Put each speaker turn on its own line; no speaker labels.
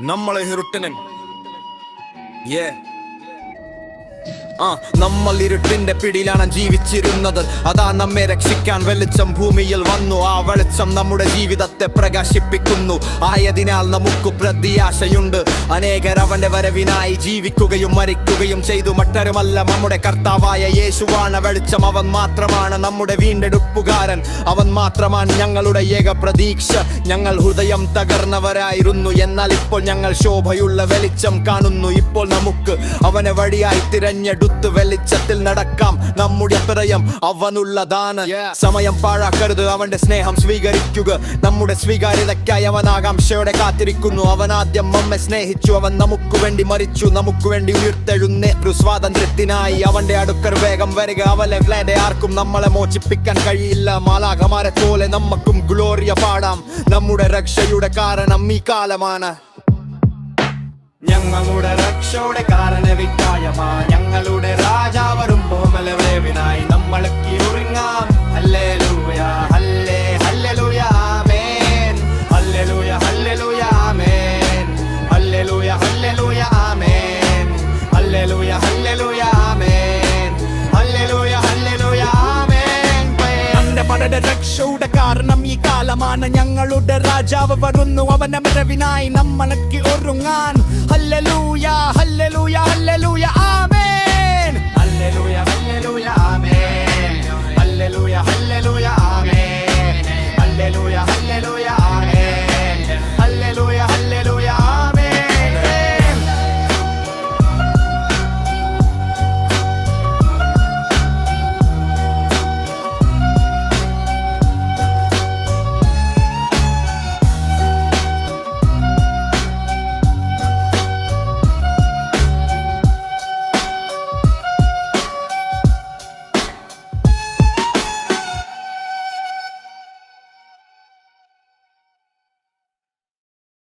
നമ്മളെ ഹിറുട്ടനൻ Yeah. ആ നമ്മൾ ഇരുട്ടിന്റെ പിടിയിലാണ് ജീവിച്ചിരുന്നത്. അതാ നമ്മെ രക്ഷിക്കാൻ വെളിച്ചം ഭൂമിയിൽ വന്നു. ആ വെളിച്ചം നമ്മുടെ ജീവിതത്തെ പ്രകാശിപ്പിക്കുന്നു. ആയതിനാൽ നമുക്ക് പ്രത്യാശയുണ്ട്. അനേകർ അവന്റെ വരവിനായി ജീവിക്കുകയും മരിക്കുകയും ചെയ്തു. മറ്റരുമല്ല നമ്മുടെ കർത്താവായ യേശുവാണ് വെളിച്ചം. അവൻ മാത്രമാണ് നമ്മുടെ വീണ്ടെടുപ്പുകാരൻ. അവൻ മാത്രമാണ് ഞങ്ങളുടെ ഏക പ്രതീക്ഷ. ഞങ്ങൾ ഹൃദയം തകർന്നവരായിരുന്നു. എന്നാൽ ഇപ്പോൾ ഞങ്ങൾ ശോഭയുള്ള വെളിച്ചം കാണുന്നു. ഇപ്പോൾ നമുക്ക് അവനെ വഴിയായി തിരഞ്ഞെടുത്ത് വെളിച്ചത്തിൽ നടക്കാം. നമ്മുടെ പ്രയം അവനുള്ളതാണ് സമയം പാഴാക്കരുത് അവന്റെ സ്നേഹം സ്വീകരിക്കുക. നമ്മുടെ സ്വീകാര്യതയ്ക്കായി അവൻ ആകാംക്ഷയോടെ കാത്തിരിക്കുന്നു. അവൻ ആദ്യം നമ്മെ സ്നേഹിച്ചു. അവൻ നമുക്ക് വേണ്ടി മരിച്ചു. നമുക്ക് വേണ്ടി ഉയർത്തെഴുന്നേറ്റു സ്വാതന്ത്ര്യത്തിനായി. അവന്റെ അടുക്കർ വേഗം വരിക. അവലെ വേണ്ട ആർക്കും നമ്മളെ മോചിപ്പിക്കാൻ കഴിയില്ല. മാലാഖമാരെ പോലെ നമുക്കും ഗ്ലോറിയ പാടാം. നമ്മുടെ രക്ഷയുടെ കാരണം ഈ കാലമാണ്. ഞങ്ങളുടെ രക്ഷയുടെ കാരണവിക്കായമാ ഹല്ലേലൂയ ഹല്ലേലൂയ ആമേൻ ഹല്ലേലൂയ ഹല്ലേലൂയ ആമേൻ
രക്ഷയുടെ കാരണം ഈ കാലമാണ്. ഞങ്ങളുടെ രാജാവ് വരുന്നു അവന്റെ മരവിനായി നമ്മൾക്ക് ഒരുങ്ങാൻ.
Hallelujah hallelujah